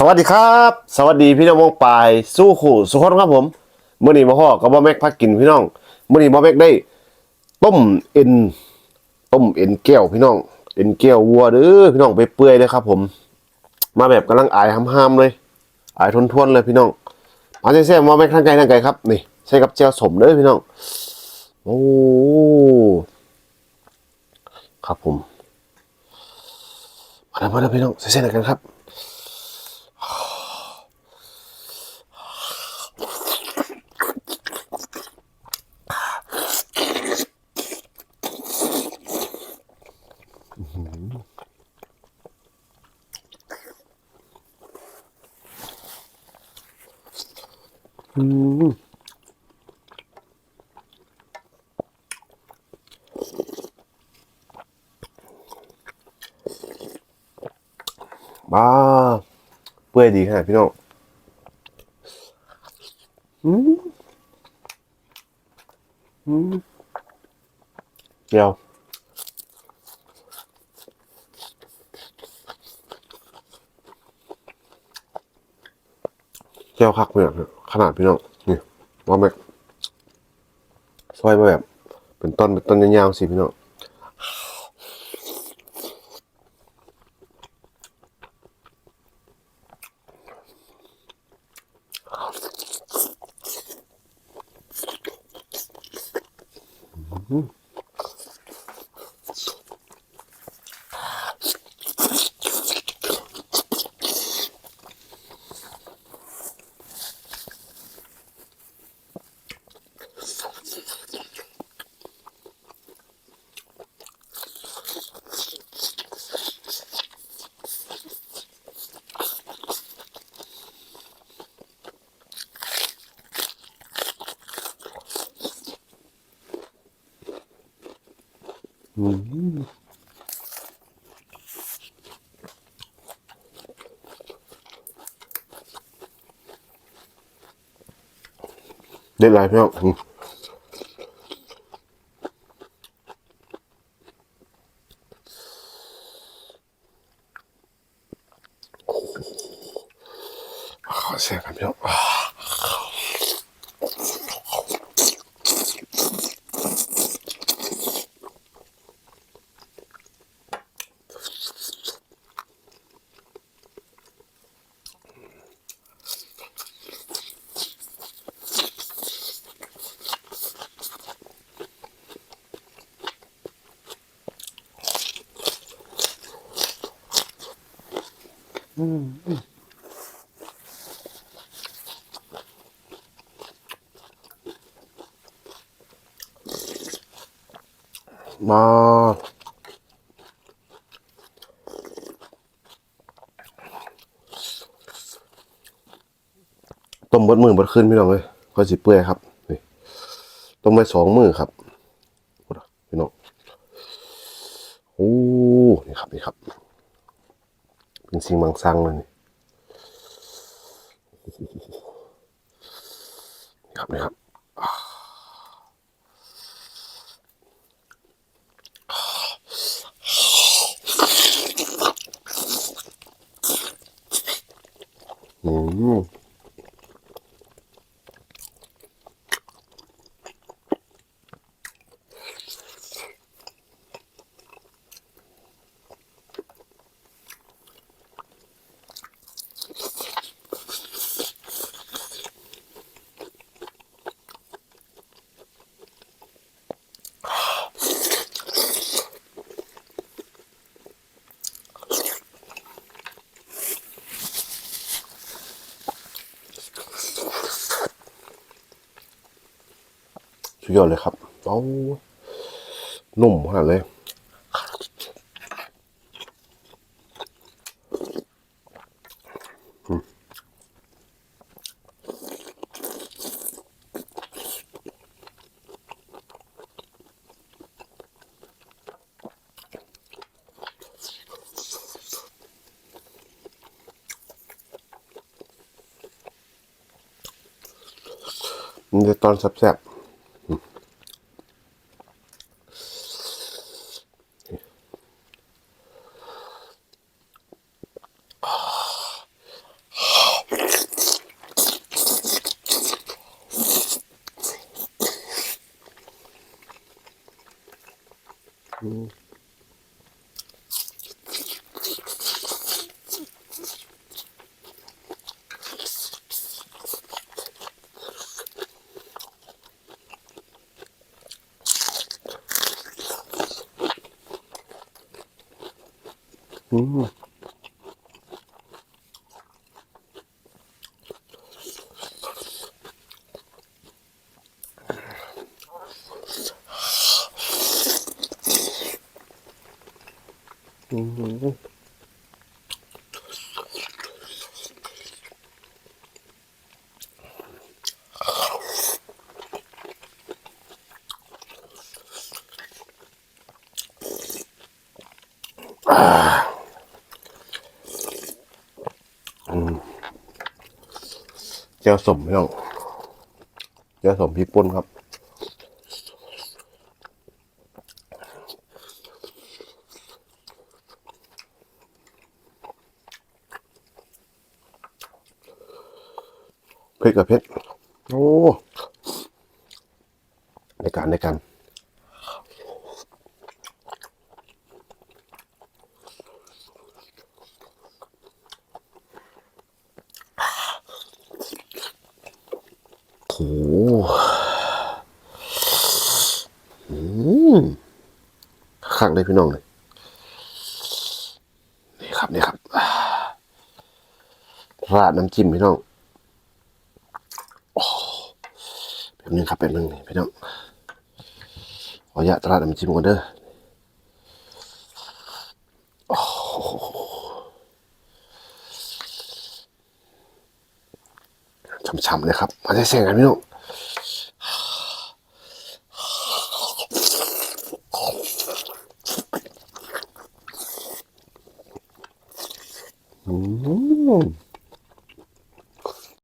สวัสดีครับ สวัสดีพี่น้องวงปลายสู้ขู่สุขคนครับผมเมื่อนี้มาพ่อกับบ่แม็กพักกินพี่น้องเมื่อนี้บ่แม็กได้ ต้มเอ็นต้มเอ็นแก้วพี่น้อง เอ็นแก้ววัวเด้อพี่น้องไปเปื่อยเลยครับ ผม มาแบบกำลังอายห้ามๆเลยอายทวนๆเลยพี่น้องมาแซ่บๆมาแม็กทางไกลทางไกลครับนี่ใช้กับเจียวสมเด้อพี่น้องโอ้ครับผมมาแล้วมาแล้วพี่น้องแซ่บๆกันครับ อืมบ้าเปื่อยดีขนาดพี่น้องอืมอืมเจียว เจียวคักเนี่ยขนาดพี่น้องนี่ว่าแม็กซอยมาแบบ เป็นต้นเป็นต้นยาวๆสิพี่น้อง เด็ดหลายพี่น้องขอเสียงกันพี่น้อง อ่ามาต้มบดมือบดขึ้นพี่น้องเลยก็สิเปื่อยครับนี่ต้มไปสองมือครับพี่น้องโอ้นี่ครับนี่ครับ เป็นสิ่งบางสั่งเลยครับนะครับอืม สุดยอดเลยครับเอานุ่มขนาดเลยมันจะตอนแซ่บๆ อืม อืมเจ้าสมพี่น้องเจ้าสมพริกป่นครับ เผ็ดกับเผ็ดโอ้ในการในการโอ้อืมขักเลยพี่น้องเลยนี่ครับนี่ครับอ่าราดน้ำจิ้มพี่น้อง แป๊บนึงครับแป๊บนึงนี่พี่น้องขออนุญาตตลาดน้ำจิ้มก่อนเด้อโอ้ช้ำๆเลยครับมาได้เสียงกันพี่น้อง